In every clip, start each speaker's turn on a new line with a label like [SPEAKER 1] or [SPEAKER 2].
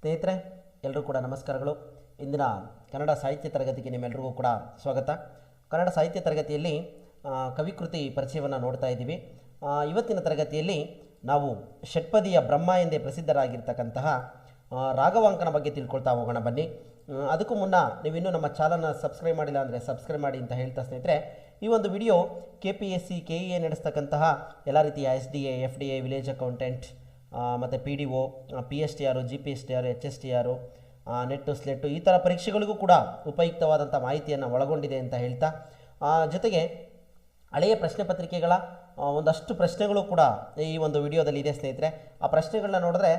[SPEAKER 1] ಸ್ನೇಹಿತರೆ ಎಲ್ಲರೂ ಕೂಡ ನಮಸ್ಕಾರಗಳು. ಇಂದಿನ ಕನ್ನಡ ಸಾಹಿತ್ಯ ತರಗತಿಗೆ ನಿಮ್ಮೆಲ್ಲರಿಗೂ ಕೂಡ ಸ್ವಾಗತ. ಕನ್ನಡ ಸಾಹಿತ್ಯ ತರಗತಿಯಲ್ಲಿ ಕವಿಕೃತಿ ಪರಿಚಯವನ್ನು ನೋಡ್ತಾ ಇದ್ದೀವಿ. ಇವತ್ತಿನ ತರಗತಿಯಲ್ಲಿ ನಾವು ಷಟ್ಪದಿಯ ಬ್ರಹ್ಮ ಎಂದೇ ಪ್ರಸಿದ್ಧರಾಗಿರ್ತಕ್ಕಂತಹ ರಾಘವಾಂಕನ ಬಗ್ಗೆ ತಿಳ್ಕೊಳ್ತಾ ಹೋಗೋಣ ಬನ್ನಿ. ಅದಕ್ಕೂ ಮುನ್ನ ನೀವಿನ್ನೂ ನಮ್ಮ ಚಾನಲ್ನ ಸಬ್ಸ್ಕ್ರೈಬ್ ಮಾಡಿಲ್ಲ ಅಂದರೆ ಸಬ್ಸ್ಕ್ರೈಬ್ ಮಾಡಿ ಅಂತ ಹೇಳ್ತಾ ಸ್ನೇಹಿತರೆ, ಈ ಒಂದು video K P S C K E A ನಡೆಸ್ತಕ್ಕಂತಹ ಎಲ್ಲ ರೀತಿಯ S D A F D A village accountant ಮತ್ತು P D O P S T R G P S T R H S T R NET, SLET ಈ ಥರ ಪರೀಕ್ಷೆಗಳಿಗೂ ಕೂಡ ಉಪಯುಕ್ತವಾದಂಥ ಮಾಹಿತಿಯನ್ನು ಒಳಗೊಂಡಿದೆ ಅಂತ ಹೇಳ್ತಾ ಜೊತೆಗೆ ಹಳೆಯ ಪ್ರಶ್ನೆ ಪತ್ರಿಕೆಗಳ ಒಂದಷ್ಟು ಪ್ರಶ್ನೆಗಳು ಕೂಡ ಈ ಒಂದು ವಿಡಿಯೋದಲ್ಲಿ ಇದೆ ಸ್ನೇಹಿತರೆ. ಆ ಪ್ರಶ್ನೆಗಳನ್ನ ನೋಡಿದ್ರೆ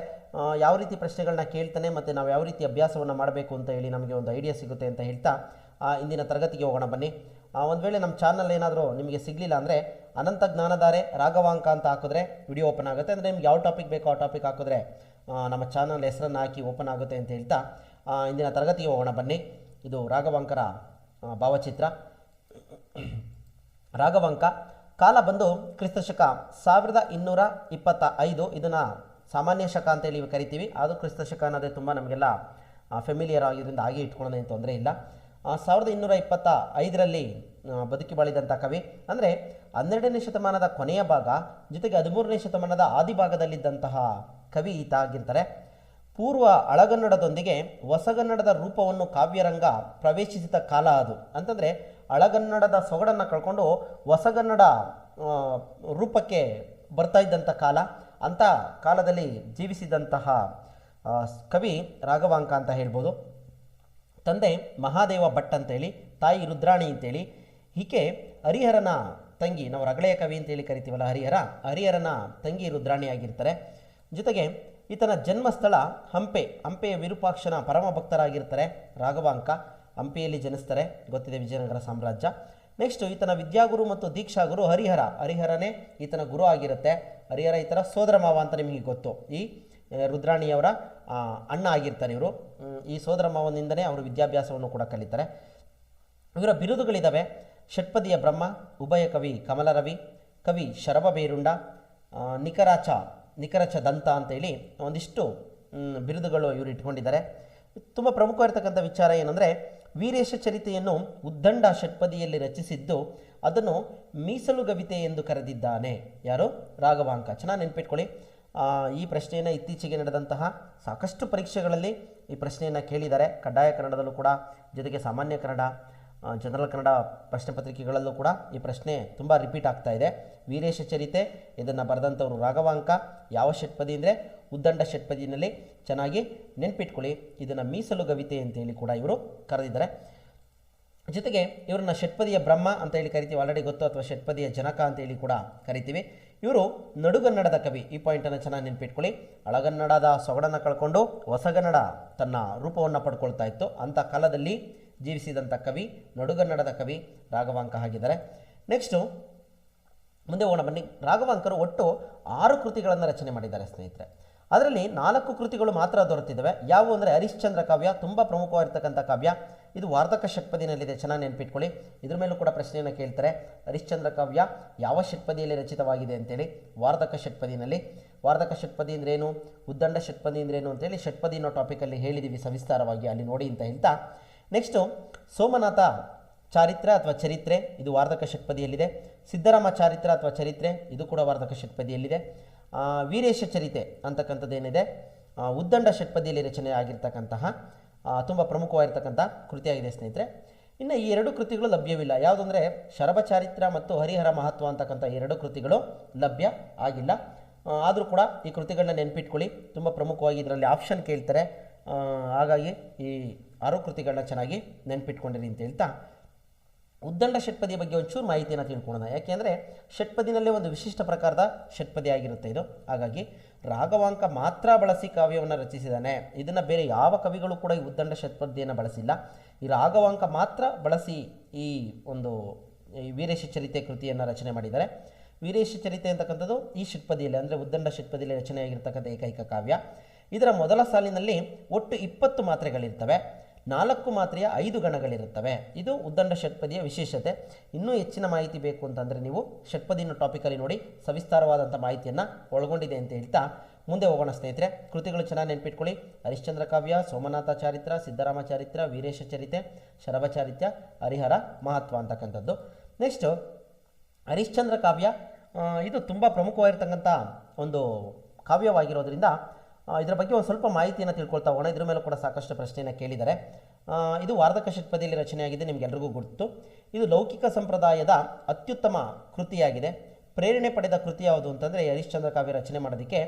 [SPEAKER 1] ಯಾವ ರೀತಿ ಪ್ರಶ್ನೆಗಳನ್ನ ಕೇಳ್ತಾನೆ ಮತ್ತು ನಾವು ಯಾವ ರೀತಿ ಅಭ್ಯಾಸವನ್ನು ಮಾಡಬೇಕು ಅಂತ ಹೇಳಿ ನಮಗೆ ಒಂದು ಐಡಿಯಾ ಸಿಗುತ್ತೆ ಅಂತ ಹೇಳ್ತಾ ಇಂದಿನ ತರಗತಿಗೆ ಹೋಗೋಣ ಬನ್ನಿ. ಒಂದು ವೇಳೆ ನಮ್ಮ ಚಾನಲ್ ಏನಾದರೂ ನಿಮಗೆ ಸಿಗಲಿಲ್ಲ ಅಂದರೆ ಅನಂತ ಜ್ಞಾನಧಾರೆ ರಾಘವಾಂಕ ಅಂತ ಹಾಕಿದ್ರೆ ವಿಡಿಯೋ ಓಪನ್ ಆಗುತ್ತೆ. ಅಂದರೆ ನಿಮ್ಗೆ ಯಾವ ಟಾಪಿಕ್ ಬೇಕೋ ಆ ಟಾಪಿಕ್ ಹಾಕಿದ್ರೆ ನಮ್ಮ ಚಾನಲ್ ಹೆಸರನ್ನು ಹಾಕಿ ಓಪನ್ ಆಗುತ್ತೆ ಅಂತ ಹೇಳ್ತಾ ಇಂದಿನ ತರಗತಿಗೆ ಹೋಗೋಣ ಬನ್ನಿ. ಇದು ರಾಘವಾಂಕರ ಭಾವಚಿತ್ರ. ರಾಘವಾಂಕ, ಕಾಲ ಬಂದು ಕ್ರಿಸ್ತಶಕ ಸಾವಿರದ ಇನ್ನೂರ ಇಪ್ಪತ್ತ ಐದು. ಇದನ್ನು ಸಾಮಾನ್ಯ ಶಕ ಅಂತೇಳಿ ಕರಿತೀವಿ. ಅದು ಕ್ರಿಸ್ತಶಕ ಅನ್ನೋದೇ ತುಂಬ ನಮಗೆಲ್ಲ ಫೆಮಿಲಿಯರ್ ಆಗಿದ್ದರಿಂದ ಹಾಗೆ ಇಟ್ಕೊಳ್ಳೋದೇನು ತೊಂದರೆ ಇಲ್ಲ. ಸಾವಿರದ ಇನ್ನೂರ ಇಪ್ಪತ್ತ ಐದರಲ್ಲಿ ಬದುಕಿ ಬಾಳಿದಂಥ ಕವಿ. ಅಂದರೆ ಹನ್ನೆರಡನೇ ಶತಮಾನದ ಕೊನೆಯ ಭಾಗ, ಜೊತೆಗೆ ಹದಿಮೂರನೇ ಶತಮಾನದ ಆದಿಭಾಗದಲ್ಲಿದ್ದಂತಹ ಕವಿ ಈತ ಆಗಿರ್ತಾರೆ. ಪೂರ್ವ ಹಳಗನ್ನಡದೊಂದಿಗೆ ಹೊಸಗನ್ನಡದ ರೂಪವನ್ನು ಕಾವ್ಯರಂಗ ಪ್ರವೇಶಿಸಿದ ಕಾಲ ಅದು. ಅಂತಂದರೆ ಹಳಗನ್ನಡದ ಸೊಗಡನ್ನು ಕಳ್ಕೊಂಡು ಹೊಸಗನ್ನಡ ರೂಪಕ್ಕೆ ಬರ್ತಾ ಇದ್ದಂಥ ಕಾಲ ಅಂಥ ಕಾಲದಲ್ಲಿ ಜೀವಿಸಿದಂತಹ ಕವಿ ರಾಘವಾಂಕ ಅಂತ ಹೇಳ್ಬೋದು. ತಂದೆ ಮಹಾದೇವ ಭಟ್ ಅಂತೇಳಿ, ತಾಯಿ ರುದ್ರಾಣಿ ಅಂತೇಳಿ ಈಕೆ ಹರಿಹರನ ತಂಗಿ, ನಾವು ರಗಳೆಯ ಕವಿ ಅಂತೇಳಿ ಕರಿತೀವಲ್ಲ ಹರಿಹರ, ಹರಿಹರನ ತಂಗಿ ರುದ್ರಾಣಿ ಆಗಿರ್ತಾರೆ. ಜೊತೆಗೆ ಈತನ ಜನ್ಮಸ್ಥಳ ಹಂಪೆ, ಹಂಪೆಯ ವಿರೂಪಾಕ್ಷನ ಪರಮ ಭಕ್ತರಾಗಿರ್ತಾರೆ ರಾಘವಾಂಕ, ಹಂಪೆಯಲ್ಲಿ ಜನಿಸ್ತಾರೆ, ಗೊತ್ತಿದೆ ವಿಜಯನಗರ ಸಾಮ್ರಾಜ್ಯ. ನೆಕ್ಸ್ಟ್ ಈತನ ವಿದ್ಯಾಗುರು ಮತ್ತು ದೀಕ್ಷಾಗುರು ಹರಿಹರ, ಹರಿಹರನೇ ಈತನ ಗುರು ಆಗಿರುತ್ತೆ. ಹರಿಹರ ಈತನ ಸೋದರ ಮಾವ ಅಂತ ನಿಮಗೆ ಗೊತ್ತು. ಈ ರುದ್ರಾಣಿಯವರ ಅಣ್ಣ ಆಗಿರ್ತಾರೆ ಇವರು. ಈ ಸೋದರ ಮಾವನಿಂದನೇ ಅವರು ವಿದ್ಯಾಭ್ಯಾಸವನ್ನು ಕೂಡ ಕಲಿತಾರೆ. ಇವರ ಬಿರುದುಗಳಿದ್ದಾವೆ ಷಟ್ಪದಿಯ ಬ್ರಹ್ಮ, ಉಭಯ ಕವಿ ಕಮಲರವಿ ಕವಿ ಶರಭ ಬೇರುಂಡ ನಿಖರಾಚ ನಿಕರಾಚ ದಂತ ಅಂತೇಳಿ ಒಂದಿಷ್ಟು ಬಿರುದುಗಳು ಇವರು ಇಟ್ಕೊಂಡಿದ್ದಾರೆ. ತುಂಬ ಪ್ರಮುಖವಾಗಿರ್ತಕ್ಕಂಥ ವಿಚಾರ ಏನಂದರೆ, ವೀರೇಶ ಚರಿತೆಯನ್ನು ಉದ್ದಂಡ ಷಟ್ಪದಿಯಲ್ಲಿ ರಚಿಸಿದ್ದು ಅದನ್ನು ಮೀಸಲು ಗವಿತೆ ಎಂದು ಕರೆದಿದ್ದಾನೆ. ಯಾರು? ರಾಘವಾಂಕ. ಚೆನ್ನಾಗಿ ನೆನ್ಪಿಟ್ಕೊಳ್ಳಿ. ಈ ಪ್ರಶ್ನೆಯನ್ನು ಇತ್ತೀಚೆಗೆ ನಡೆದಂತಹ ಸಾಕಷ್ಟು ಪರೀಕ್ಷೆಗಳಲ್ಲಿ ಈ ಪ್ರಶ್ನೆಯನ್ನು ಕೇಳಿದ್ದಾರೆ. ಕಡ್ಡಾಯ ಕನ್ನಡದಲ್ಲೂ ಕೂಡ, ಜೊತೆಗೆ ಸಾಮಾನ್ಯ ಕನ್ನಡ ಜನರಲ್ ಕನ್ನಡ ಪ್ರಶ್ನೆ ಪತ್ರಿಕೆಗಳಲ್ಲೂ ಕೂಡ ಈ ಪ್ರಶ್ನೆ ತುಂಬ ರಿಪೀಟ್ ಆಗ್ತಾ ಇದೆ. ವೀರೇಶ ಚರಿತೆ, ಇದನ್ನು ಬರೆದಂಥವರು ರಾಘವಾಂಕ, ಯಾವ ಷಟ್ಪದಿ ಅಂದರೆ ಉದ್ದಂಡ ಷಟ್ಪದಿನಲ್ಲಿ ಚೆನ್ನಾಗಿ ನೆನ್ಪಿಟ್ಕೊಳ್ಳಿ. ಇದನ್ನು ಮೀಸಲು ಗವಿತೆ ಅಂತೇಳಿ ಕೂಡ ಇವರು ಕರೆದಿದ್ದಾರೆ. ಜೊತೆಗೆ ಇವರನ್ನ ಷಟ್ಪದಿಯ ಬ್ರಹ್ಮ ಅಂತ ಹೇಳಿ ಕರಿತೀವಿ. ಆಲ್ರೆಡಿ ಗೊತ್ತು, ಅಥವಾ ಷಟ್ಪದಿಯ ಜನಕ ಅಂತ ಹೇಳಿ ಕೂಡ ಕರಿತೀವಿ. ಇವರು ನಡುಗನ್ನಡದ ಕವಿ. ಈ ಪಾಯಿಂಟನ್ನು ಚೆನ್ನಾಗಿ ನೆನ್ಪಿಟ್ಕೊಳ್ಳಿ. ಅಳಗನ್ನಡದ ಸೊಗಡನ್ನು ಕಳ್ಕೊಂಡು ಹೊಸಗನ್ನಡ ತನ್ನ ರೂಪವನ್ನು ಪಡ್ಕೊಳ್ತಾ ಇತ್ತು. ಅಂಥ ಕಾಲದಲ್ಲಿ ಜೀವಿಸಿದಂಥ ಕವಿ, ನಡುಗನ್ನಡದ ಕವಿ ರಾಘವಾಂಕ ಆಗಿದ್ದಾರೆ. ನೆಕ್ಸ್ಟು ಮುಂದೆ ಹೋಗೋಣ ಬನ್ನಿ. ರಾಘವಾಂಕರು ಒಟ್ಟು ಆರು ಕೃತಿಗಳನ್ನು ರಚನೆ ಮಾಡಿದ್ದಾರೆ ಸ್ನೇಹಿತರೆ. ಅದರಲ್ಲಿ ನಾಲ್ಕು ಕೃತಿಗಳು ಮಾತ್ರ ದೊರೆತಿದ್ದಾವೆ. ಯಾವುವು ಅಂದರೆ ಹರಿಶ್ಚಂದ್ರ ಕಾವ್ಯ, ತುಂಬ ಪ್ರಮುಖವಾಗಿರ್ತಕ್ಕಂಥ ಕಾವ್ಯ. ಇದು ವಾರ್ಧಕ ಷಟ್ಪದಿನಲ್ಲಿದೆ ಚೆನ್ನಾಗಿ ನೆನ್ಪಿಟ್ಕೊಳ್ಳಿ. ಇದ್ರ ಮೇಲೂ ಕೂಡ ಪ್ರಶ್ನೆಯನ್ನು ಕೇಳ್ತಾರೆ. ಹರಿಶ್ಚಂದ್ರ ಕಾವ್ಯ ಯಾವ ಷಟ್ಪದಿಯಲ್ಲಿ ರಚಿತವಾಗಿದೆ ಅಂತೇಳಿ, ವಾರ್ಧಕ ಷಟ್ಪದಿನಲ್ಲಿ ವಾರ್ಧಕ ಷಟ್ಪದಿ ಅಂದ್ರೇನು ಉದ್ದಂಡ ಷಟ್ಪದಿ ಅಂದ್ರೇನು ಅಂತೇಳಿ ಷಟ್ಪದಿ ಅನ್ನೋ ಟಾಪಿಕಲ್ಲಿ ಹೇಳಿದ್ದೀವಿ ಸವಿಸ್ತಾರವಾಗಿ, ಅಲ್ಲಿ ನೋಡಿ ಅಂತ ಹೇಳ್ತಾ. ನೆಕ್ಸ್ಟು ಸೋಮನಾಥ ಚಾರಿತ್ರ ಅಥವಾ ಚರಿತ್ರೆ, ಇದು ವಾರ್ಧಕ ಷಟ್ಪದಿಯಲ್ಲಿದೆ ಸಿದ್ದರಾಮ ಚಾರಿತ್ರ ಅಥವಾ ಚರಿತ್ರೆ, ಇದು ಕೂಡ ವಾರ್ಧಕ ಷಟ್ಪದಿಯಲ್ಲಿದೆ ವೀರೇಶ ಚರಿತೆ ಅಂತಕ್ಕಂಥದ್ದೇನಿದೆ? ಏನಿದೆ ಉದ್ದಂಡ ಷಟ್ಪದಿಯಲ್ಲಿ ರಚನೆ ಆಗಿರ್ತಕ್ಕಂತಹ ತುಂಬ ಪ್ರಮುಖವಾಗಿರ್ತಕ್ಕಂಥ ಕೃತಿಯಾಗಿದೆ ಸ್ನೇಹಿತರೆ. ಇನ್ನು ಈ ಎರಡು ಕೃತಿಗಳು ಲಭ್ಯವಿಲ್ಲ. ಯಾವುದಂದರೆ ಶರಭ ಚಾರಿತ್ರ ಮತ್ತು ಹರಿಹರ ಮಹತ್ವ ಅಂತಕ್ಕಂಥ ಎರಡು ಕೃತಿಗಳು ಲಭ್ಯ ಆಗಿಲ್ಲ. ಆದರೂ ಕೂಡ ಈ ಕೃತಿಗಳನ್ನ ನೆನ್ಪಿಟ್ಕೊಳ್ಳಿ. ತುಂಬ ಪ್ರಮುಖವಾಗಿ ಇದರಲ್ಲಿ ಆಪ್ಷನ್ ಕೇಳ್ತಾರೆ. ಹಾಗಾಗಿ ಈ ಆರು ಕೃತಿಗಳನ್ನ ಚೆನ್ನಾಗಿ ನೆನ್ಪಿಟ್ಕೊಂಡಿರಿ ಅಂತ ಹೇಳ್ತಾ ಉದ್ದಂಡ ಷಟ್ಪದಿಯ ಬಗ್ಗೆ ಒಂಚೂರು ಮಾಹಿತಿಯನ್ನು ತಿಳ್ಕೊಳ್ಳೋಣ. ಯಾಕೆಂದರೆ ಷಟ್ಪದಿನಲ್ಲೇ ಒಂದು ವಿಶಿಷ್ಟ ಪ್ರಕಾರದ ಷಟ್ಪದಿ ಆಗಿರುತ್ತೆ ಇದು. ಹಾಗಾಗಿ ರಾಘವಾಂಕ ಮಾತ್ರ ಬಳಸಿ ಕಾವ್ಯವನ್ನು ರಚಿಸಿದ್ದಾನೆ ಇದನ್ನು ಬೇರೆ ಯಾವ ಕವಿಗಳು ಕೂಡ ಈ ಉದ್ದಂಡ ಷಟ್ಪದಿಯನ್ನು ಬಳಸಿಲ್ಲ. ಈ ರಾಘವಾಂಕ ಮಾತ್ರ ಬಳಸಿ ಈ ಒಂದು ವೀರೇಶ ಚರಿತೆ ಕೃತಿಯನ್ನು ರಚನೆ ಮಾಡಿದ್ದಾರೆ. ವೀರೇಶ ಚರಿತೆ ಅಂತಕ್ಕಂಥದ್ದು ಈ ಷಟ್ಪದಿಯಲ್ಲಿ ಅಂದರೆ ಉದ್ದಂಡ ಷಟ್ಪದಿಯಲ್ಲಿ ರಚನೆಯಾಗಿರ್ತಕ್ಕಂಥ ಏಕೈಕ ಕಾವ್ಯ. ಇದರ ಮೊದಲ ಸಾಲಿನಲ್ಲಿ ಒಟ್ಟು ಇಪ್ಪತ್ತು ಮಾತ್ರೆಗಳಿರ್ತವೆ. ನಾಲ್ಕು ಮಾತ್ರೆಯ ಐದು ಗಣಗಳಿರುತ್ತವೆ. ಇದು ಉದ್ದಂಡ ಷಟ್ಪದಿಯ ವಿಶೇಷತೆ. ಇನ್ನೂ ಹೆಚ್ಚಿನ ಮಾಹಿತಿ ಬೇಕು ಅಂತಂದರೆ ನೀವು ಷಟ್ಪದಿನ ಟಾಪಿಕಲ್ಲಿ ನೋಡಿ ಸವಿಸ್ತಾರವಾದಂಥ ಮಾಹಿತಿಯನ್ನು ಒಳಗೊಂಡಿದೆ ಅಂತ ಹೇಳ್ತಾ ಮುಂದೆ ಹೋಗೋಣ ಸ್ನೇಹಿತರೆ. ಕೃತಿಗಳು ಚೆನ್ನಾಗಿ ನೆನ್ಪಿಟ್ಕೊಳ್ಳಿ. ಹರಿಶ್ಚಂದ್ರ ಕಾವ್ಯ, ಸೋಮನಾಥ ಚಾರಿತ್ರ ಸಿದ್ದರಾಮ ಚಾರಿತ್ರ, ವೀರೇಶ ಚರಿತೆ, ಶರಭ ಚಾರಿತ್ಯ, ಹರಿಹರ ಮಹತ್ವ ಅಂತಕ್ಕಂಥದ್ದು. ನೆಕ್ಸ್ಟು ಹರಿಶ್ಚಂದ್ರ ಕಾವ್ಯ ಇದು ತುಂಬ ಪ್ರಮುಖವಾಗಿರ್ತಕ್ಕಂಥ ಒಂದು ಕಾವ್ಯವಾಗಿರೋದ್ರಿಂದ ಇದರ ಬಗ್ಗೆ ಒಂದು ಸ್ವಲ್ಪ ಮಾಹಿತಿಯನ್ನು ತಿಳ್ಕೊಳ್ತಾ ಹೋಗೋಣ. ಇದ್ರ ಮೇಲೆ ಕೂಡ ಸಾಕಷ್ಟು ಪ್ರಶ್ನೆಯನ್ನು ಕೇಳಿದ್ದಾರೆ. ಇದು ವಾರ್ಧಕ ಷಟ್ಪದಿಯಲ್ಲಿ ರಚನೆಯಾಗಿದೆ ನಿಮಗೆಲ್ರಿಗೂ ಗೊತ್ತು. ಇದು ಲೌಕಿಕ ಸಂಪ್ರದಾಯದ ಅತ್ಯುತ್ತಮ ಕೃತಿಯಾಗಿದೆ. ಪ್ರೇರಣೆ ಪಡೆದ ಕೃತಿ ಯಾವುದು ಅಂತಂದರೆ ಹರಿಶ್ಚಂದ್ರ ಕಾವ್ಯ ರಚನೆ ಮಾಡೋದಕ್ಕೆ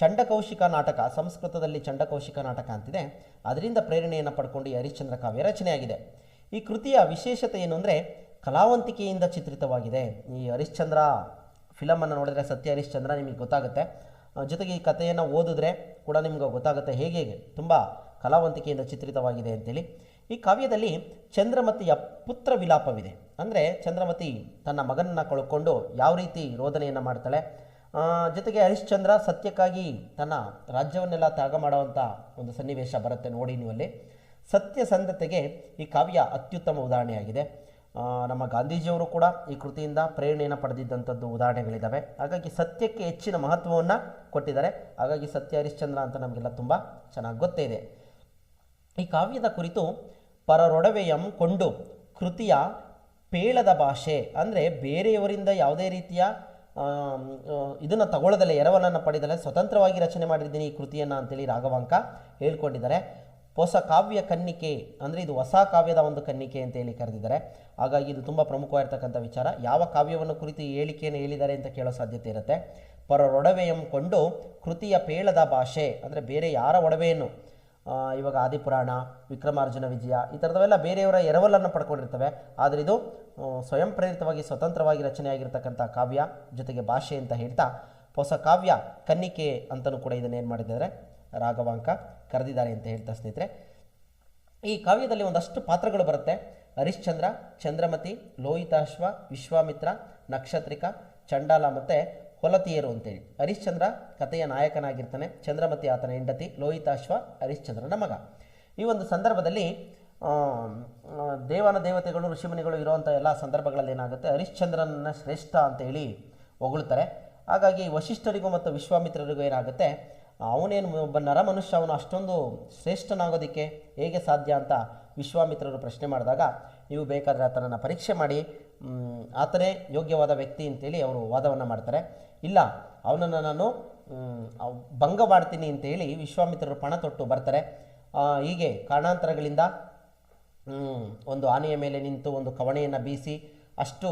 [SPEAKER 1] ಚಂಡಕೌಶಿಕ ನಾಟಕ, ಸಂಸ್ಕೃತದಲ್ಲಿ ಚಂಡಕೌಶಿಕ ನಾಟಕ ಅಂತಿದೆ. ಅದರಿಂದ ಪ್ರೇರಣೆಯನ್ನು ಪಡ್ಕೊಂಡು ಈ ಹರಿಶ್ಚಂದ್ರ ಕಾವ್ಯ ರಚನೆಯಾಗಿದೆ. ಈ ಕೃತಿಯ ವಿಶೇಷತೆ ಏನು ಅಂದರೆ ಕಲಾವಂತಿಕೆಯಿಂದ ಚಿತ್ರಿತವಾಗಿದೆ. ಈ ಹರಿಶ್ಚಂದ್ರ ಫಿಲಮನ್ನು ನೋಡಿದರೆ ಸತ್ಯ ಹರಿಶ್ಚಂದ್ರ ನಿಮಗೆ ಗೊತ್ತಾಗುತ್ತೆ. ಜೊತೆಗೆ ಈ ಕಥೆಯನ್ನು ಓದಿದ್ರೆ ಕೂಡ ನಿಮ್ಗೆ ಗೊತ್ತಾಗುತ್ತೆ ಹೇಗೆ ತುಂಬ ಕಲಾವಂತಿಕೆಯಿಂದ ಚಿತ್ರಿತವಾಗಿದೆ ಅಂತೇಳಿ. ಈ ಕಾವ್ಯದಲ್ಲಿ ಚಂದ್ರಮತಿಯ ಪುತ್ರ ವಿಲಾಪವಿದೆ. ಅಂದರೆ ಚಂದ್ರಮತಿ ತನ್ನ ಮಗನನ್ನು ಕಳ್ಕೊಂಡು ಯಾವ ರೀತಿ ರೋದನೆಯನ್ನು ಮಾಡ್ತಾಳೆ? ಜೊತೆಗೆ ಹರಿಶ್ಚಂದ್ರ ಸತ್ಯಕ್ಕಾಗಿ ತನ್ನ ರಾಜ್ಯವನ್ನೆಲ್ಲ ತ್ಯಾಗ ಮಾಡುವಂಥ ಒಂದು ಸನ್ನಿವೇಶ ಬರುತ್ತೆ ನೋಡಿ ನೀವಲ್ಲಿ ಸತ್ಯಸಂಧತೆಗೆ ಈ ಕಾವ್ಯ ಅತ್ಯುತ್ತಮ ಉದಾಹರಣೆಯಾಗಿದೆ. ನಮ್ಮ ಗಾಂಧೀಜಿಯವರು ಕೂಡ ಈ ಕೃತಿಯಿಂದ ಪ್ರೇರಣೆಯನ್ನು ಪಡೆದಿದ್ದಂಥದ್ದು ಉದಾಹರಣೆಗಳಿದ್ದಾವೆ ಹಾಗಾಗಿ ಸತ್ಯಕ್ಕೆ ಹೆಚ್ಚಿನ ಮಹತ್ವವನ್ನು ಕೊಟ್ಟಿದ್ದಾರೆ. ಹಾಗಾಗಿ ಸತ್ಯ ಹರಿಶ್ಚಂದ್ರ ಅಂತ ನಮಗೆಲ್ಲ ತುಂಬ ಚೆನ್ನಾಗಿ ಗೊತ್ತೇ ಇದೆ. ಈ ಕಾವ್ಯದ ಕುರಿತು ಪರರೊಡವೆಯಂ ಕೊಂಡು ಕೃತಿಯ ಪೇಳದ ಭಾಷೆ ಅಂದರೆ ಬೇರೆಯವರಿಂದ ಯಾವುದೇ ರೀತಿಯ ಇದನ್ನು ತಗೊಳ್ಳೋದಲ್ಲೇ, ಎರವಲನ್ನು ಪಡೆದಲೆ ಸ್ವತಂತ್ರವಾಗಿ ರಚನೆ ಮಾಡಿದ್ದೀನಿ ಈ ಕೃತಿಯನ್ನು ಅಂತೇಳಿ ರಾಘವಾಂಕ ಹೇಳ್ಕೊಂಡಿದ್ದಾರೆ. ಹೊಸ ಕಾವ್ಯ ಕನ್ನಿಕೆ ಅಂದರೆ ಇದು ಹೊಸ ಕಾವ್ಯದ ಒಂದು ಕನ್ನಿಕೆ ಅಂತ ಹೇಳಿ ಕರೆದಿದ್ದಾರೆ. ಹಾಗಾಗಿ ಇದು ತುಂಬ ಪ್ರಮುಖವಾಗಿರ್ತಕ್ಕಂಥ ವಿಚಾರ. ಯಾವ ಕಾವ್ಯವನ್ನು ಕುರಿತು ಹೇಳಿಕೆಯನ್ನು ಹೇಳಿದ್ದಾರೆ ಅಂತ ಕೇಳೋ ಸಾಧ್ಯತೆ ಇರುತ್ತೆ. ಪರರೊಡವೆಯಂ ಕೃತಿಯ ಪೇಳದ ಭಾಷೆ ಅಂದರೆ ಬೇರೆ ಯಾರ ಒಡವೆಯನ್ನು? ಇವಾಗ ಆದಿಪುರಾಣ, ವಿಕ್ರಮಾರ್ಜುನ ವಿಜಯ ಈ ಥರದವೆಲ್ಲ ಬೇರೆಯವರ ಎರವಲನ್ನು ಪಡ್ಕೊಂಡಿರ್ತವೆ. ಆದರೆ ಇದು ಸ್ವಯಂ ಪ್ರೇರಿತವಾಗಿ ಸ್ವತಂತ್ರವಾಗಿ ರಚನೆಯಾಗಿರ್ತಕ್ಕಂಥ ಕಾವ್ಯ ಜೊತೆಗೆ ಭಾಷೆ ಅಂತ ಹೇಳ್ತಾ ಹೊಸ ಕಾವ್ಯ ಕನ್ನಿಕೆ ಅಂತಲೂ ಕೂಡ ಇದನ್ನೇನು ಮಾಡಿದ್ದಾರೆ. ರಾಘವಾಂಕ ಕರೆದಿದ್ದಾರೆ ಅಂತ ಹೇಳ್ತಾ ಸ್ನೇಹಿತರೆ. ಈ ಕಾವ್ಯದಲ್ಲಿ ಒಂದಷ್ಟು ಪಾತ್ರಗಳು ಬರುತ್ತೆ. ಹರಿಶ್ಚಂದ್ರ, ಚಂದ್ರಮತಿ, ಲೋಹಿತಾಶ್ವ, ವಿಶ್ವಾಮಿತ್ರ, ನಕ್ಷತ್ರಿಕ, ಚಂಡಾಲ ಮತ್ತು ಹೊಲತಿಯರು ಅಂತೇಳಿ. ಹರಿಶ್ಚಂದ್ರ ಕಥೆಯ ನಾಯಕನಾಗಿರ್ತಾನೆ. ಚಂದ್ರಮತಿ ಆತನ ಹೆಂಡತಿ, ಲೋಹಿತಾಶ್ವ ಹರಿಶ್ಚಂದ್ರನ ಮಗ. ಈ ಒಂದು ಸಂದರ್ಭದಲ್ಲಿ ದೇವನ ದೇವತೆಗಳು, ಋಷಿಮುನಿಗಳು ಇರುವಂಥ ಎಲ್ಲ ಸಂದರ್ಭಗಳಲ್ಲಿ ಏನಾಗುತ್ತೆ? ಹರಿಶ್ಚಂದ್ರನ ಶ್ರೇಷ್ಠ ಅಂತ ಹೇಳಿ ಹೊಗಳ್ತಾರೆ. ಹಾಗಾಗಿ ವಶಿಷ್ಠರಿಗೂ ಮತ್ತು ವಿಶ್ವಾಮಿತ್ರರಿಗೂ ಏನಾಗುತ್ತೆ? ಅವನೇನು ಒಬ್ಬ ನರ ಮನುಷ್ಯ ಅವನು ಅಷ್ಟೊಂದು ಶ್ರೇಷ್ಠನಾಗೋದಕ್ಕೆ ಹೇಗೆ ಸಾಧ್ಯ ಅಂತ ವಿಶ್ವಾಮಿತ್ರರು ಪ್ರಶ್ನೆ ಮಾಡಿದಾಗ, ನೀವು ಬೇಕಾದರೆ ಆತನನ್ನು ಪರೀಕ್ಷೆ ಮಾಡಿ ಆತನೇ ಯೋಗ್ಯವಾದ ವ್ಯಕ್ತಿ ಅಂತೇಳಿ ಅವರು ವಾದವನ್ನು ಮಾಡ್ತಾರೆ. ಇಲ್ಲ, ಅವನನ್ನು ನಾನು ಭಂಗ ಮಾಡ್ತೀನಿ ಅಂತೇಳಿ ವಿಶ್ವಾಮಿತ್ರರು ಪಣ ತೊಟ್ಟು ಬರ್ತಾರೆ. ಹೀಗೆ ಕಾರಣಾಂತರಗಳಿಂದ ಒಂದು ಆನೆಯ ಮೇಲೆ ನಿಂತು ಒಂದು ಕವಣೆಯನ್ನು ಬೀಸಿ ಅಷ್ಟು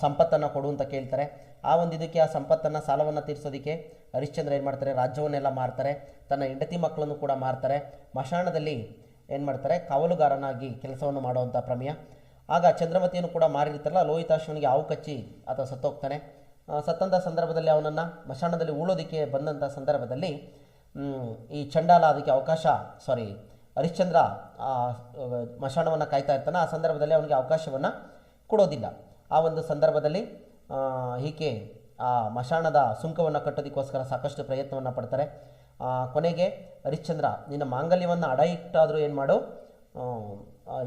[SPEAKER 1] ಸಂಪತ್ತನ್ನು ಕೊಡು ಅಂತ ಕೇಳ್ತಾರೆ. ಆ ಒಂದು ಇದಕ್ಕೆ, ಆ ಸಂಪತ್ತನ್ನು, ಸಾಲವನ್ನು ತೀರಿಸೋದಕ್ಕೆ ಹರಿಶ್ಚಂದ್ರ ಏನು ಮಾಡ್ತಾರೆ? ರಾಜ್ಯವನ್ನೆಲ್ಲ ಮಾರ್ತಾರೆ. ತನ್ನ ಹೆಂಡತಿ ಮಕ್ಕಳನ್ನು ಕೂಡ ಮಾರ್ತಾರೆ. ಮಶಾಣದಲ್ಲಿ ಏನು ಮಾಡ್ತಾರೆ? ಕಾವಲುಗಾರನಾಗಿ ಕೆಲಸವನ್ನು ಮಾಡುವಂಥ ಪ್ರಮೇಯ. ಆಗ ಚಂದ್ರಮತಿಯನ್ನು ಕೂಡ ಮಾರಿರ್ತಾರಲ್ಲ ಲೋಹಿತಾಶ್ವನಿಗೆ ಹಾವು ಕಚ್ಚಿ ಆತ ಸತ್ತೋಗ್ತಾನೆ. ಸತ್ತಂಥ ಸಂದರ್ಭದಲ್ಲಿ ಅವನನ್ನು ಮಶಾಣದಲ್ಲಿ ಉಳೋದಕ್ಕೆ ಬಂದಂಥ ಸಂದರ್ಭದಲ್ಲಿ ಈ ಚಂಡಾಲ ಅದಕ್ಕೆ ಅವಕಾಶ ಸಾರಿ ಹರಿಶ್ಚಂದ್ರ ಮಶಾಣವನ್ನು ಕಾಯ್ತಾ ಇರ್ತಾನೆ. ಆ ಸಂದರ್ಭದಲ್ಲಿ ಅವನಿಗೆ ಅವಕಾಶವನ್ನು ಕೊಡೋದಿಲ್ಲ. ಆ ಒಂದು ಸಂದರ್ಭದಲ್ಲಿ ಈಕೆ ಆ ಮಶಾಣದ ಸುಂಕವನ್ನು ಕಟ್ಟೋದಕ್ಕೋಸ್ಕರ ಸಾಕಷ್ಟು ಪ್ರಯತ್ನವನ್ನು ಪಡ್ತಾರೆ. ಕೊನೆಗೆ, ಹರಿಶ್ಚಂದ್ರ, ನಿನ್ನ ಮಾಂಗಲ್ಯವನ್ನು ಅಡ ಇಟ್ಟಾದರೂ ಏನು ಮಾಡು?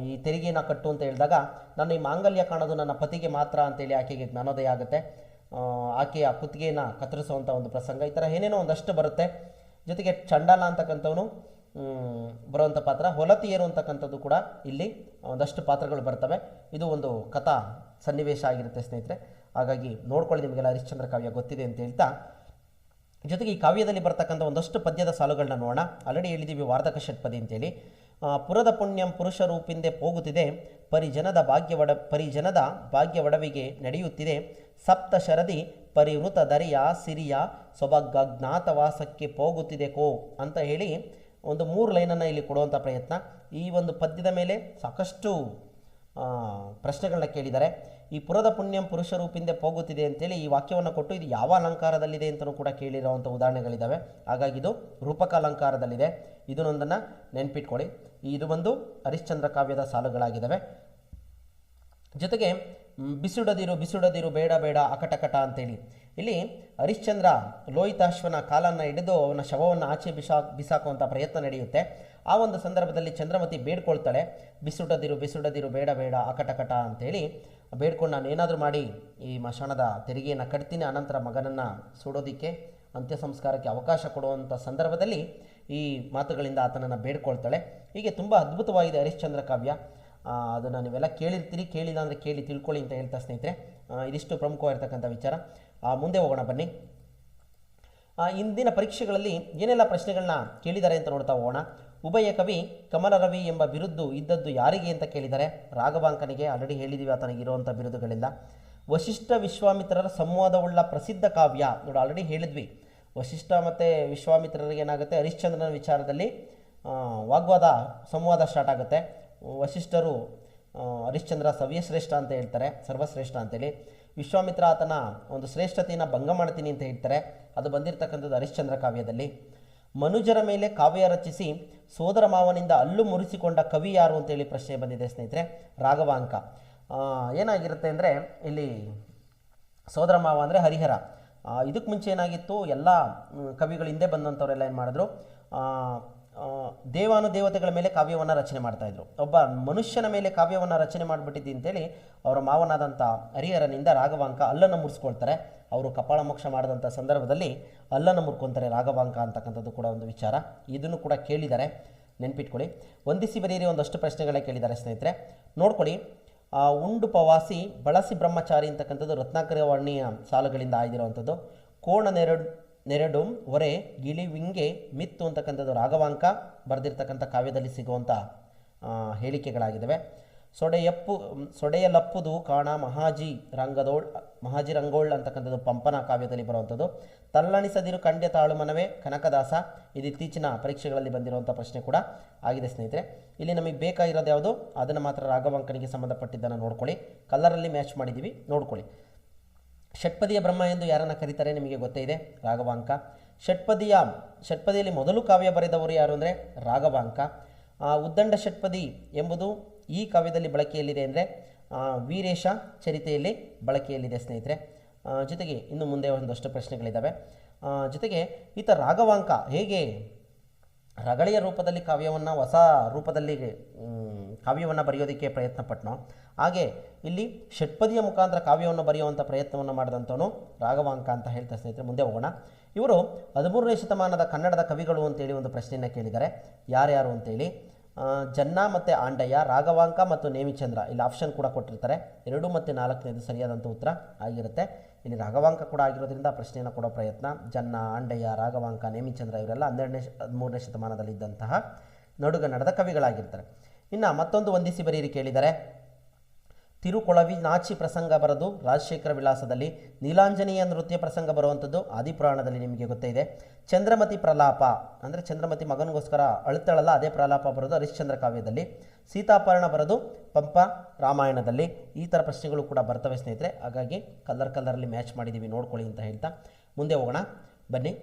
[SPEAKER 1] ಈ ತೆರಿಗೆಯನ್ನು ಕಟ್ಟು ಅಂತ ಹೇಳಿದಾಗ, ನನ್ನ ಈ ಮಾಂಗಲ್ಯ ಕಾಣೋದು ನನ್ನ ಪತಿಗೆ ಮಾತ್ರ ಅಂತೇಳಿ ಆಕೆಗೆ ಜ್ಞಾನೋದಯ ಆಗುತ್ತೆ. ಆಕೆಯ ಕುತ್ತಿಗೆಯನ್ನು ಕತ್ತರಿಸುವಂಥ ಒಂದು ಪ್ರಸಂಗ. ಈ ಥರ ಏನೇನೋ ಒಂದಷ್ಟು ಬರುತ್ತೆ. ಜೊತೆಗೆ ಚಂಡಾಲ ಅಂತಕ್ಕಂಥವನು ಬರುವಂಥ ಪಾತ್ರ. ಹೊಲತಿಯರು ಅಂತಕ್ಕಂಥದ್ದು ಕೂಡ ಇಲ್ಲಿ ಒಂದಷ್ಟು ಪಾತ್ರಗಳು ಬರ್ತವೆ. ಇದು ಒಂದು ಕಥಾ ಸನ್ನಿವೇಶ ಆಗಿರುತ್ತೆ ಸ್ನೇಹಿತರೆ. ಹಾಗಾಗಿ ನೋಡ್ಕೊಳ್ಳಿ ನಿಮಗೆಲ್ಲ ಹರಿಶ್ಚಂದ್ರ ಕಾವ್ಯ ಗೊತ್ತಿದೆ ಅಂತ ಹೇಳ್ತಾ. ಜೊತೆಗೆ ಈ ಕಾವ್ಯದಲ್ಲಿ ಬರ್ತಕ್ಕಂಥ ಒಂದಷ್ಟು ಪದ್ಯದ ಸಾಲುಗಳನ್ನ ನೋಡೋಣ. ಆಲ್ರೆಡಿ ಹೇಳಿದ್ದೀವಿ ವಾರ್ಧಕ ಷಟ್ಪದಿ ಅಂತೇಳಿ. ಪುರದ ಪುಣ್ಯಂ ಪುರುಷ ರೂಪಿಂದೆ ಹೋಗುತ್ತಿದೆ ಪರಿಜನದ ಭಾಗ್ಯವಡ ಪರಿಜನದ ಭಾಗ್ಯವಡವಿಗೆ ನಡೆಯುತ್ತಿದೆ. ಸಪ್ತ ಶರದಿ ಪರಿವೃತ ದರಿಯ ಸಿರಿಯ ಸೊಬಗ್ಗ ಜ್ಞಾತವಾಸಕ್ಕೆ ಹೋಗುತ್ತಿದೆ ಕೋ ಅಂತ ಹೇಳಿ ಒಂದು ಮೂರು ಲೈನನ್ನು ಇಲ್ಲಿ ಕೊಡುವಂಥ ಪ್ರಯತ್ನ. ಈ ಒಂದು ಪದ್ಯದ ಮೇಲೆ ಸಾಕಷ್ಟು ಪ್ರಶ್ನೆಗಳನ್ನ ಕೇಳಿದ್ದಾರೆ. ಈ ಪುರದ ಪುಣ್ಯಂ ಪುರುಷ ರೂಪಿಂದೆ ಹೋಗುತ್ತಿದೆ ಅಂತೇಳಿ ಈ ವಾಕ್ಯವನ್ನು ಕೊಟ್ಟು ಇದು ಯಾವ ಅಲಂಕಾರದಲ್ಲಿದೆ ಅಂತಲೂ ಕೂಡ ಕೇಳಿರುವಂಥ ಉದಾಹರಣೆಗಳಿದ್ದಾವೆ ಹಾಗಾಗಿ ಇದು ರೂಪಕ ಅಲಂಕಾರದಲ್ಲಿದೆ. ಇದನ್ನೊಂದನ್ನು ನೆನ್ಪಿಟ್ಕೊಳ್ಳಿ. ಇದು ಒಂದು ಹರಿಶ್ಚಂದ್ರ ಕಾವ್ಯದ ಸಾಲುಗಳಾಗಿದ್ದಾವೆ ಜೊತೆಗೆ ಬಿಸುಡದಿರು ಬಿಸುಡದಿರು ಬೇಡ ಬೇಡ, ಅಕಟಕಟ ಅಂತೇಳಿ. ಇಲ್ಲಿ ಹರಿಶ್ಚಂದ್ರ ಲೋಹಿತಾಶ್ವನ ಕಾಲನ್ನು ಹಿಡಿದು ಅವನ ಶವವನ್ನು ಆಚೆ ಬಿಸಾ ಬಿಸಾಕುವಂಥ ಪ್ರಯತ್ನ ನಡೆಯುತ್ತೆ. ಆ ಒಂದು ಸಂದರ್ಭದಲ್ಲಿ ಚಂದ್ರಮತಿ ಬೇಡ್ಕೊಳ್ತಾಳೆ. ಬಿಸುಡದಿರು ಬಿಸುಡದಿರು, ಬೇಡ ಬೇಡ, ಅಕಟಕಟ ಅಂತೇಳಿ ಬೇಡ್ಕೊಂಡು ನಾನು ಏನಾದರೂ ಮಾಡಿ ಈ ಮಶಾಣದ ತೆರಿಗೆಯನ್ನು ಕಟ್ತೀನಿ, ಅನಂತರ ಮಗನನ್ನು ಸುಡೋದಕ್ಕೆ ಅಂತ್ಯ ಸಂಸ್ಕಾರಕ್ಕೆ ಅವಕಾಶ ಕೊಡುವಂಥ ಸಂದರ್ಭದಲ್ಲಿ ಈ ಮಾತುಗಳಿಂದ ಆತನನ್ನು ಬೇಡ್ಕೊಳ್ತಾಳೆ. ಹೀಗೆ ತುಂಬ ಅದ್ಭುತವಾಗಿದೆ ಹರಿಶ್ಚಂದ್ರ ಕಾವ್ಯ. ಅದನ್ನು ನೀವೆಲ್ಲ ಕೇಳಿರ್ತೀರಿ, ಕೇಳಿಲ್ಲ ಅಂದರೆ ಕೇಳಿ ತಿಳ್ಕೊಳ್ಳಿ ಅಂತ ಹೇಳ್ತಾ ಸ್ನೇಹಿತರೆ. ಇದಿಷ್ಟು ಪ್ರಮುಖವಾಗಿರ್ತಕ್ಕಂಥ ವಿಚಾರ. ಮುಂದೆ ಹೋಗೋಣ ಬನ್ನಿ. ಇಂದಿನ ಪರೀಕ್ಷೆಗಳಲ್ಲಿ ಏನೆಲ್ಲ ಪ್ರಶ್ನೆಗಳನ್ನ ಕೇಳಿದ್ದಾರೆ ಅಂತ ನೋಡ್ತಾ ಹೋಗೋಣ. ಉಭಯ ಕವಿ ಕಮಲ ರವಿ ಎಂಬ ಬಿರುದು ಇದ್ದದ್ದು ಯಾರಿಗೆ ಅಂತ ಕೇಳಿದ್ದಾರೆ ರಾಘವಾಂಕನಿಗೆ ಆಲ್ರೆಡಿ ಹೇಳಿದ್ದೀವಿ ಆತನಿಗೆ ಇರುವಂಥ ಬಿರುದುಗಳಿಲ್ಲ. ವಶಿಷ್ಠ ವಿಶ್ವಾಮಿತ್ರರ ಸಂವಾದವುಳ್ಳ ಪ್ರಸಿದ್ಧ ಕಾವ್ಯ ನೋಡಿ ಆಲ್ರೆಡಿ ಹೇಳಿದ್ವಿ. ವಶಿಷ್ಠ ಮತ್ತು ವಿಶ್ವಾಮಿತ್ರರಿಗೆ ಏನಾಗುತ್ತೆ? ಹರಿಶ್ಚಂದ್ರನ ವಿಚಾರದಲ್ಲಿ ವಾಗ್ವಾದ ಸಂವಾದ ಸ್ಟಾರ್ಟ್ ಆಗುತ್ತೆ. ವಶಿಷ್ಠರು ಹರಿಶ್ಚಂದ್ರ ಸವ್ಯಶ್ರೇಷ್ಠ ಅಂತ ಹೇಳ್ತಾರೆ, ಸರ್ವಶ್ರೇಷ್ಠ ಅಂತೇಳಿ. ವಿಶ್ವಾಮಿತ್ರ ಆತನ ಒಂದು ಶ್ರೇಷ್ಠತೆಯನ್ನು ಭಂಗ ಮಾಡ್ತೀನಿ ಅಂತ ಹೇಳ್ತಾರೆ. ಅದು ಬಂದಿರತಕ್ಕಂಥದ್ದು ಹರಿಶ್ಚಂದ್ರ ಕಾವ್ಯದಲ್ಲಿ. ಮನುಜರ ಮೇಲೆ ಕಾವ್ಯ ರಚಿಸಿ ಸೋದರ ಮಾವನಿಂದ ಅಲ್ಲು ಮುರಿಸಿಕೊಂಡ ಕವಿ ಯಾರು ಅಂತೇಳಿ ಪ್ರಶ್ನೆ ಬಂದಿದೆ ಸ್ನೇಹಿತರೆ. ರಾಘವಾಂಕ. ಏನಾಗಿರುತ್ತೆ ಅಂದರೆ ಇಲ್ಲಿ ಸೋದರ ಮಾವ ಅಂದರೆ ಹರಿಹರ. ಇದಕ್ಕೆ ಮುಂಚೆ ಏನಾಗಿತ್ತು? ಎಲ್ಲ ಕವಿಗಳ ಹಿಂದೆ ಬಂದಂಥವರೆಲ್ಲ ಏನು ಮಾಡಿದ್ರು? ದೇವಾನುದೇವತೆಗಳ ಮೇಲೆ ಕಾವ್ಯವನ್ನು ರಚನೆ ಮಾಡ್ತಾಯಿದ್ರು ಒಬ್ಬ ಮನುಷ್ಯನ ಮೇಲೆ ಕಾವ್ಯವನ್ನು ರಚನೆ ಮಾಡಿಬಿಟ್ಟಿದ್ದಿ ಅಂತೇಳಿ ಅವರ ಮಾವನಾದಂಥ ಹರಿಹರನಿಂದ ರಾಘವಾಂಕ ಅಲ್ಲನ್ನು ಮುರಿಸ್ಕೊಳ್ತಾರೆ. ಅವರು ಕಪಾಳ ಮೋಕ್ಷ ಮಾಡಿದಂಥ ಸಂದರ್ಭದಲ್ಲಿ ಅಲ್ಲನ್ನು ಮುರ್ಕೊತಾರೆ ರಾಘವಾಂಕ ಅಂತಕ್ಕಂಥದ್ದು ಕೂಡ ಒಂದು ವಿಚಾರ. ಇದನ್ನು ಕೂಡ ಕೇಳಿದ್ದಾರೆ ನೆನ್ಪಿಟ್ಕೊಳ್ಳಿ. ವಂದಿಸಿ ಬರೀರಿ ಒಂದಷ್ಟು ಪ್ರಶ್ನೆಗಳೇ ಕೇಳಿದ್ದಾರೆ ಸ್ನೇಹಿತರೆ. ನೋಡ್ಕೊಳ್ಳಿ. ಆ, ಉಂಡು ಪವಾಸಿ ಬಳಸಿ ಬ್ರಹ್ಮಚಾರಿ ಅಂತಕ್ಕಂಥದ್ದು ರತ್ನಾಕರವಾಣಿಯ ಸಾಲುಗಳಿಂದ ಆಗಿರುವಂಥದ್ದು ಕೋಣ ನೆರಡು ಒರೆ ಗಿಳಿವಿಂಗೆ ಮಿತ್ತು ಅಂತಕ್ಕಂಥದ್ದು ರಾಘವಾಂಕ ಬರೆದಿರ್ತಕ್ಕಂಥ ಕಾವ್ಯದಲ್ಲಿ ಸಿಗುವಂಥ ಹೇಳಿಕೆಗಳಾಗಿದ್ದಾವೆ. ಸೊಡೆಯಪ್ಪು ಸೊಡೆಯಲಪ್ಪುದು ಕಾಣ ಮಹಾಜಿ ರಂಗದೋಳ್, ಮಹಾಜಿ ರಂಗೋಳ್ ಅಂತಕ್ಕಂಥದ್ದು ಪಂಪನ ಕಾವ್ಯದಲ್ಲಿ ಬರುವಂಥದ್ದು. ತಲ್ಲಣಿಸದಿರು ಕಂಡ್ಯ ತಾಳು ಮನವೇ ಕನಕದಾಸ, ಇದು ಇತ್ತೀಚಿನ ಪರೀಕ್ಷೆಗಳಲ್ಲಿ ಬಂದಿರುವಂಥ ಪ್ರಶ್ನೆ ಕೂಡ ಆಗಿದೆ ಸ್ನೇಹಿತರೆ. ಇಲ್ಲಿ ನಮಗೆ ಬೇಕಾಗಿರೋದು ಯಾವುದು? ಅದನ್ನು ಮಾತ್ರ ರಾಘವಾಂಕನಿಗೆ ಸಂಬಂಧಪಟ್ಟಿದ್ದನ್ನು ನೋಡ್ಕೊಳ್ಳಿ. ಕಲ್ಲರಲ್ಲಿ ಮ್ಯಾಚ್ ಮಾಡಿದ್ದೀವಿ, ನೋಡ್ಕೊಳ್ಳಿ. ಷಟ್ಪದಿಯ ಬ್ರಹ್ಮ ಎಂದು ಯಾರನ್ನು ಕರೀತಾರೆ ನಿಮಗೆ ಗೊತ್ತೇ ಇದೆ, ರಾಘವಾಂಕ. ಷಟ್ಪದಿಯ, ಷಟ್ಪದಿಯಲ್ಲಿ ಮೊದಲು ಕಾವ್ಯ ಬರೆದವರು ಯಾರು ಅಂದರೆ ರಾಘವಾಂಕ. ಉದ್ದಂಡ ಷಟ್ಪದಿ ಎಂಬುದು ಈ ಕಾವ್ಯದಲ್ಲಿ ಬಳಕೆಯಲ್ಲಿದೆ ಅಂದರೆ ವೀರೇಶ ಚರಿತೆಯಲ್ಲಿ ಬಳಕೆಯಲ್ಲಿದೆ ಸ್ನೇಹಿತರೆ. ಜೊತೆಗೆ ಇನ್ನು ಮುಂದೆ ಒಂದಷ್ಟು ಪ್ರಶ್ನೆಗಳಿದ್ದಾವೆ ಜೊತೆಗೆ ಈತ ರಾಘವಾಂಕ ಹೇಗೆ ರಗಳೆಯ ರೂಪದಲ್ಲಿ ಕಾವ್ಯವನ್ನು, ಹೊಸ ರೂಪದಲ್ಲಿ ಕಾವ್ಯವನ್ನು ಬರೆಯೋದಕ್ಕೆ ಪ್ರಯತ್ನ ಪಟ್ನೋ ಹಾಗೆ ಇಲ್ಲಿ ಷಟ್ಪದಿಯ ಮುಖಾಂತರ ಕಾವ್ಯವನ್ನು ಬರೆಯುವಂಥ ಪ್ರಯತ್ನವನ್ನು ಮಾಡಿದಂಥವನು ರಾಘವಾಂಕ ಅಂತ ಹೇಳ್ತಾ ಸ್ನೇಹಿತರೆ, ಮುಂದೆ ಹೋಗೋಣ. ಇವರು ಹದಿಮೂರನೇ ಶತಮಾನದ ಕನ್ನಡದ ಕವಿಗಳು ಅಂತೇಳಿ ಒಂದು ಪ್ರಶ್ನೆಯನ್ನು ಕೇಳಿದ್ದಾರೆ. ಯಾರ್ಯಾರು ಅಂತೇಳಿ? ಜನ್ನ ಮತ್ತು ಆಂಡಯ್ಯ, ರಾಘವಾಂಕ ಮತ್ತು ನೇಮಿಚಂದ್ರ. ಇಲ್ಲಿ ಆಪ್ಷನ್ ಕೂಡ ಕೊಟ್ಟಿರ್ತಾರೆ. ಎರಡು ಮತ್ತು ನಾಲ್ಕನೇದು ಸರಿಯಾದಂಥ ಉತ್ತರ ಆಗಿರುತ್ತೆ. ಇಲ್ಲಿ ರಾಘವಾಂಕ ಕೂಡ ಆಗಿರೋದ್ರಿಂದ ಪ್ರಶ್ನೆಯನ್ನು ಕೊಡೋ ಪ್ರಯತ್ನ. ಜನ್ನ, ಆಂಡಯ್ಯ, ರಾಘವಾಂಕ, ನೇಮಿಚಂದ್ರ ಇವರೆಲ್ಲ ಹನ್ನೆರಡನೇ ಹದಿಮೂರನೇ ಶತಮಾನದಲ್ಲಿದ್ದಂತಹ ನಡುಗನ್ನಡದ ಕವಿಗಳಾಗಿರ್ತಾರೆ. ಇನ್ನು ಮತ್ತೊಂದು ವಂದಿಸಿ ಬರೀರಿ ಕೇಳಿದ್ದಾರೆ ತಿರುಕೊಳವಿ ನಾಚಿ ಪ್ರಸಂಗ ಬರೋದು ರಾಜಶೇಖರ ವಿಲಾಸದಲ್ಲಿ ನೀಲಾಂಜನೇಯ ನೃತ್ಯ ಪ್ರಸಂಗ ಬರುವಂಥದ್ದು ಆದಿಪುರಾಣದಲ್ಲಿ ನಿಮಗೆ ಗೊತ್ತೇ ಇದೆ. ಚಂದ್ರಮತಿ ಪ್ರಲಾಪ ಅಂದರೆ ಚಂದ್ರಮತಿ ಮಗನಿಗೋಸ್ಕರ ಅಳುತ್ತಳಲ್ಲ ಅದೇ ಪ್ರಲಾಪ ಬರೋದು ಹರಿಶ್ಚಂದ್ರ ಕಾವ್ಯದಲ್ಲಿ. ಸೀತಾಪರ್ಣ ಬರೋದು ಪಂಪ ರಾಮಾಯಣದಲ್ಲಿ. ಈ ಥರ ಪ್ರಶ್ನೆಗಳು ಕೂಡ ಬರ್ತವೆ ಸ್ನೇಹಿತರೆ. ಹಾಗಾಗಿ ಕಲರ್ ಕಲರಲ್ಲಿ ಮ್ಯಾಚ್ ಮಾಡಿದ್ದೀವಿ ನೋಡ್ಕೊಳ್ಳಿ ಅಂತ ಹೇಳ್ತಾ ಮುಂದೆ ಹೋಗೋಣ. ಬನ್ನಿ.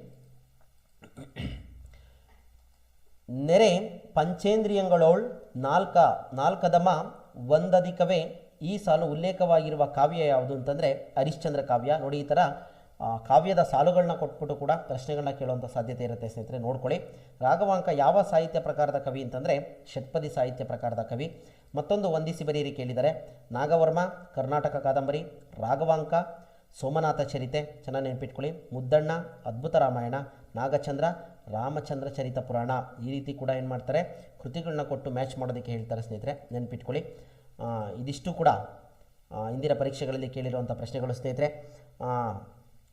[SPEAKER 1] ನೆರೆ ಪಂಚೇಂದ್ರಿಯಂಗಳೋಳ್ ನಾಲ್ಕ ನಾಲ್ಕದಮ ಒಂದಧಿಕವೇ ಈ ಸಾಲು ಉಲ್ಲೇಖವಾಗಿರುವ ಕಾವ್ಯ ಯಾವುದು ಅಂತಂದರೆ ಹರಿಶ್ಚಂದ್ರ ಕಾವ್ಯ. ನೋಡಿ, ಈ ಥರ ಕಾವ್ಯದ ಸಾಲುಗಳನ್ನ ಕೊಟ್ಬಿಟ್ಟು ಕೂಡ ಪ್ರಶ್ನೆಗಳನ್ನ ಕೇಳುವಂಥ ಸಾಧ್ಯತೆ ಇರುತ್ತೆ ಸ್ನೇಹಿತರೆ, ನೋಡ್ಕೊಳ್ಳಿ. ರಾಘವಾಂಕ ಯಾವ ಸಾಹಿತ್ಯ ಪ್ರಕಾರದ ಕವಿ ಅಂತಂದರೆ ಷಟ್ಪದಿ ಸಾಹಿತ್ಯ ಪ್ರಕಾರದ ಕವಿ. ಮತ್ತೊಂದು ವಂದಿಸಿ ಬರೀರಿ ಕೇಳಿದರೆ, ನಾಗವರ್ಮ, ಕರ್ನಾಟಕ ಕಾದಂಬರಿ, ರಾಘವಾಂಕ, ಸೋಮನಾಥ ಚರಿತೆ, ಚೆನ್ನಾಗಿ ನೆನಪಿಟ್ಕೊಳ್ಳಿ. ಮುದ್ದಣ್ಣ, ಅದ್ಭುತ ರಾಮಾಯಣ, ನಾಗಚಂದ್ರ, ರಾಮಚಂದ್ರ ಚರಿತ ಪುರಾಣ. ಈ ರೀತಿ ಕೂಡ ಏನು ಮಾಡ್ತಾರೆ ಕೃತಿಗಳನ್ನ ಕೊಟ್ಟು ಮ್ಯಾಚ್ ಮಾಡೋದಕ್ಕೆ ಹೇಳ್ತಾರೆ ಸ್ನೇಹಿತರೆ, ನೆನ್ಪಿಟ್ಕೊಳ್ಳಿ. ಇದಿಷ್ಟು ಕೂಡ ಇಂದಿನ ಪರೀಕ್ಷೆಗಳಲ್ಲಿ ಕೇಳಿರುವಂಥ ಪ್ರಶ್ನೆಗಳು ಸ್ನೇಹಿತರೆ.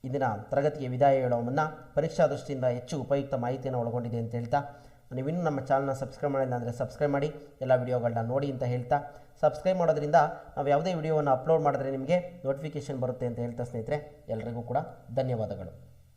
[SPEAKER 1] ಇಂದಿನ ತರಗತಿಗೆ ವಿದಾಯ ಹೇಳೋ ಮುನ್ನ ಪರೀಕ್ಷಾ ದೃಷ್ಟಿಯಿಂದ ಹೆಚ್ಚು ಉಪಯುಕ್ತ ಮಾಹಿತಿಯನ್ನು ಒಳಗೊಂಡಿದೆ ಅಂತ ಹೇಳ್ತಾ, ನೀವಿನ್ನೂ ನಮ್ಮ ಚಾನಲ್ನ ಸಬ್ಸ್ಕ್ರೈಬ್ ಮಾಡಿಲ್ಲ ಅಂದರೆ ಸಬ್ಸ್ಕ್ರೈಬ್ ಮಾಡಿ, ಎಲ್ಲ ವಿಡಿಯೋಗಳನ್ನ ನೋಡಿ ಅಂತ ಹೇಳ್ತಾ, ಸಬ್ಸ್ಕ್ರೈಬ್ ಮಾಡೋದ್ರಿಂದ ನಾವು ಯಾವುದೇ ವಿಡಿಯೋವನ್ನು ಅಪ್ಲೋಡ್ ಮಾಡಿದ್ರೆ ನಿಮಗೆ ನೋಟಿಫಿಕೇಷನ್ ಬರುತ್ತೆ ಅಂತ ಹೇಳ್ತಾ ಸ್ನೇಹಿತರೆ. ಎಲ್ರಿಗೂ ಕೂಡ ಧನ್ಯವಾದಗಳು.